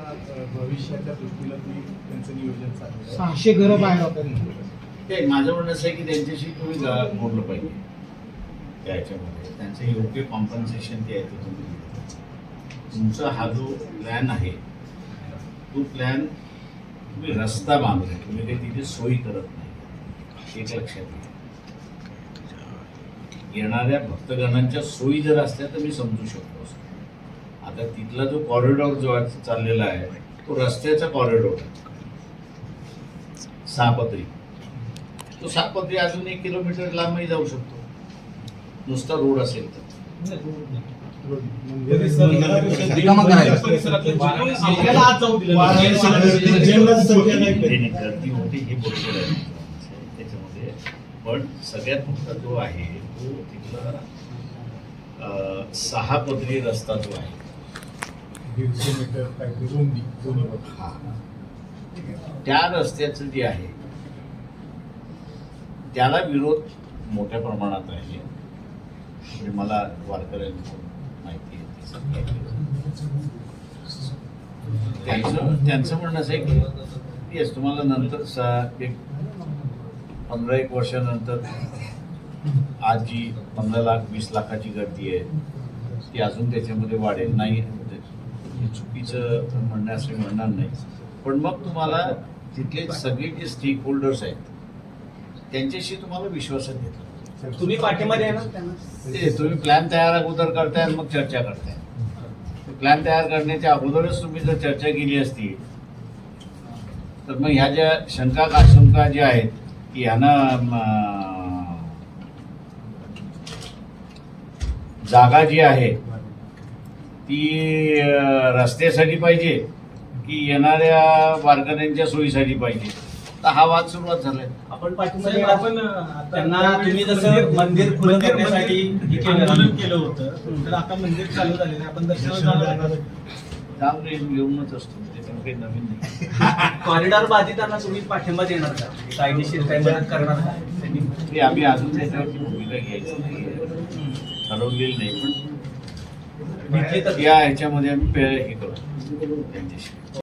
भविष्याच्या दृष्टीला तुम्ही त्यांचं नियोजन आहे. सहाशे घरं बाहेर ते माझं म्हणणं असं आहे की त्यांच्याशी तुम्ही गा- बोललं पाहिजे त्या ह्याच्यामध्ये त्यांचं योग्य कॉम्पन्सेशन ते आहे ते तुम्ही. तुमचा हा जो प्लॅन आहे तो प्लॅन तुम्ही रस्ता बांधला तुम्ही काही तिथे सोयी करत नाही एक लक्षात घ्या येणाऱ्या भक्तगणांच्या सोयी जर असल्या तर मी समजू शकतो असं. आता तिथला जो कॉरिडॉर जो आहे चाललेला आहे तो रस्त्याचा कॉरिडॉर आहे सहापत्री तो सहापत्री अजून एक किलोमीटर लांबही जाऊ शकतो. नुसता रोड असेल तर. गर्दी होती हे बरोबर आहे. त्याच्यामध्ये. पण सगळ्यात मोठा जो आहे तो तिथला सहा पदरी रस्ता जो आहे दीडशे मीटर काहीतरी रुंदी दोन्ही हा. त्या रस्त्याचं जे आहे त्याला विरोध मोठ्या प्रमाणात आहे. म्हणजे मला वारकऱ्यांकडून माहिती आहे त्यांचं त्यांचं म्हणणं असं आहे की येस तुम्हाला नंतर सा एक पंधरा एक वर्षानंतर आज जी पंधरा लाख वीस लाखाची गर्दी आहे. ती अजून त्याच्यामध्ये वाढेल. नाही हे चुकीचं म्हणणं असं म्हणणार नाही. पण मग तुम्हाला तिथले सगळे जे स्टेक होल्डर्स आहेत त्यांच्याशी तुम्हाला विश्वासात घेतलं. तुम्ही त्यांना ते तुम्ही प्लॅन तयार अगोदर करताय आणि मग चर्चा करताय. प्लॅन तयार करण्याच्या अगोदरच तुम्ही जर चर्चा केली असती तर मग ह्या ज्या शंका आशंका ज्या आहेत की ह्यांना म, जागा जी आहे ती रस्त्यासाठी पाहिजे की येणाऱ्या वारकऱ्यांच्या सोयीसाठी पाहिजे. तर हा वाद सुरुवात झालाय. आपण पाठिंबा आपण त्यांना तुम्ही जसं मंदिर खुलं करण्यासाठी केलं. आंदोलन केलं होतं तर आता मंदिर चालू झालेलं आहे. आपण आहे. जाऊन येऊनच असतो त्याच्यामुळे काही नवीन नाही. कॉरिडॉर बाधितांना तुम्ही पाठिंबा देणार का? कायदेशीर काही मदत करणार का? आम्ही अजून त्याच्यावरची भूमिका घ्यायची नाही ठरवलेली नाही पण या ह्याच्यामध्ये आम्ही पे- हे करू. त्यांच्याशी.